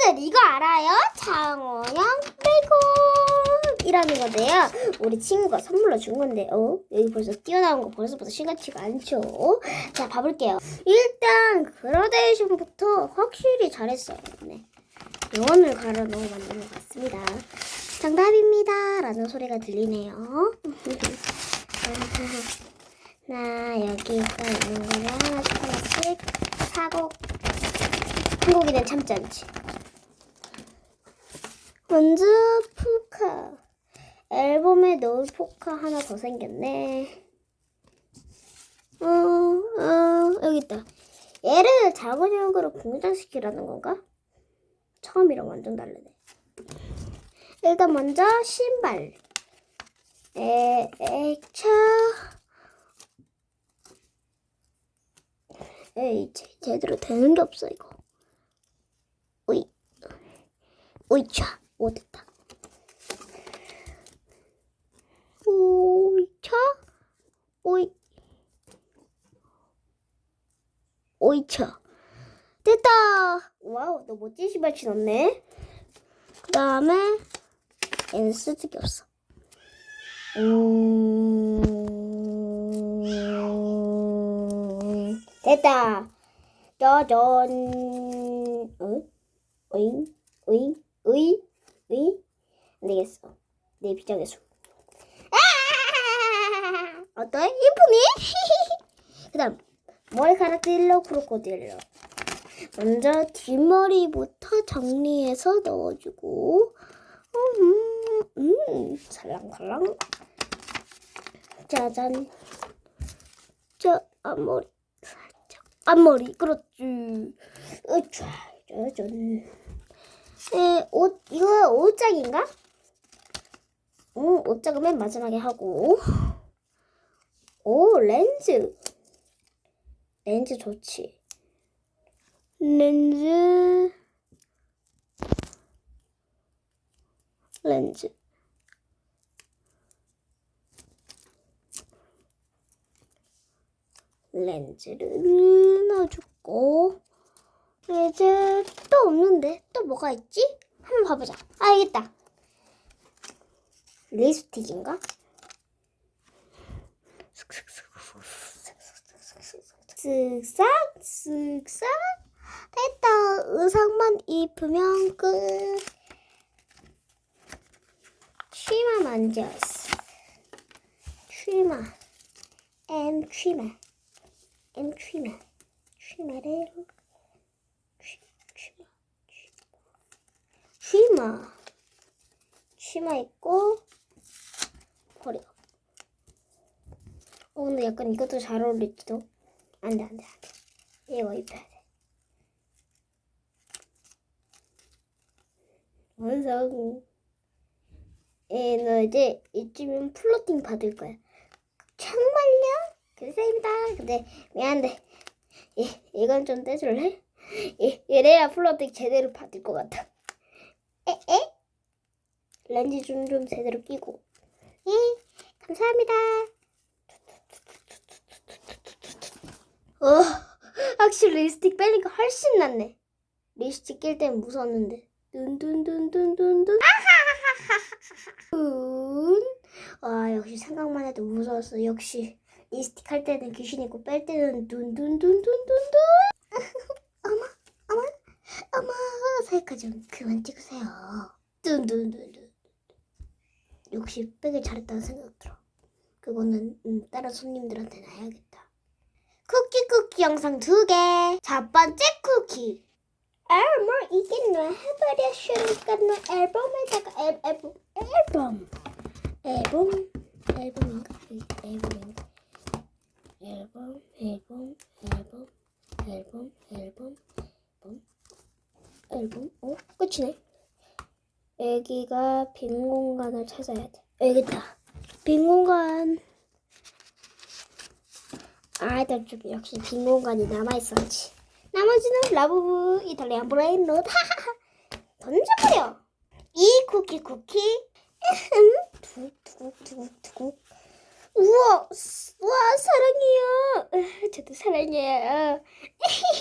친구들 이거 알아요? 장어영 빼곤이라는 건데요. 우리 친구가 선물로 준 건데, 어? 여기 벌써 뛰어나온 거 벌써부터 심각치가 않죠? 자, 봐볼게요. 일단 그라데이션부터 확실히 잘했어요. 네. 영혼을 갈아 넣어 만든 것 같습니다. 정답입니다. 라는 소리가 들리네요. 나 여기 있는 거를 하나씩 하나씩 사고 한국인은 참지 않지. 먼저 포카. 앨범에 넣을 포카 하나 더 생겼네. 어, 어, 여기 있다. 얘를 자본력으로 공장시키라는 건가? 처음이랑 완전 다르네. 일단 먼저 신발. 에, 에차. 에이, 제, 제대로 되는 게 없어, 이거. 오이. 오이차. 오, 됐다. 오이차. 오이. 오이차. 됐다. 와우, 너 멋진 신발 신었네. 그 다음에, 얘는 쓰레기 없어. 음, 됐다. 짜잔. 어? 어잉? 어잉? 으이? 으이? 안 되겠어. 내 비장의 술. 아! 어때? 이쁘니? 그 다음, 머리카락 딜러 크로코딜러. 먼저 뒷머리부터 정리해서 넣어주고, 음, 음, 살랑살랑. 짜잔. 저 앞머리 살짝. 앞머리 그렇지. 으쌰, 짜잔. 에, 옷 이거 옷장인가? 응, 옷장은 맨 마지막에 하고. 오, 렌즈. 렌즈 좋지. 렌즈. 렌즈. 렌즈를 넣어주고 이제 또 없는데 또 뭐가 있지? 한번 봐보자. 아, 알겠다. 립스틱인가? 쓱싹 쓱싹 됐다. 의상만 입으면 끝. 치마 만졌어. 치마. 엠 치마. 엠 치마. 치마를 치- 치마. 치마. 치마 입고 버려. 어 근데 약간 이것도 잘 어울릴지도. 안 돼 안 돼 안 돼. 이거 입혀야 돼. 완성. 예, 너 이제 이쯤이면 플로팅 받을 거야. 정말요? 감사합니다. 근데 미안한데 이, 이건 좀 떼줄래? 이, 이래야 플로팅 제대로 받을 것 같아. 에에? 렌즈 좀, 좀 제대로 끼고. 예, 감사합니다. 어, 확실히 립스틱 빼니까 훨씬 낫네. 립스틱 낄 땐 무서웠는데. 둔. 아, 역시 생각만 해도 무서웠어. 역시 립스틱 할 때는 귀신 있고 뺄 때는 둔둔둔둔둔둔. 어머, 어머, 어머, 셀카 좀 그만 찍으세요. 둔둔둔둔. 역시 빼길 잘했다는 생각 들어. 그거는 음, 다른 손님들한테는 해야겠다. 쿠키 쿠키 영상 두 개. 첫 번째 쿠키. 앨범 이게 너 해버렸으니까 너 앨범에다가 앨, 앨범 앨범 앨범 앨범인가 이 앨범인가 앨범 앨범 앨범 앨범 앨범 앨범 앨범 어 끝이네. 여기가 빈 공간을 찾아야 돼. 여기다. 빈 공간. 아이들 좀 역시 빈 공간이 남아있었지. 나머지는 라부부 이탈리안 브레인 로드 던져버려. 이 쿠키 쿠키. 두구두구두구. 우와, 스- 와 사랑해요. 으, 저도 사랑해요.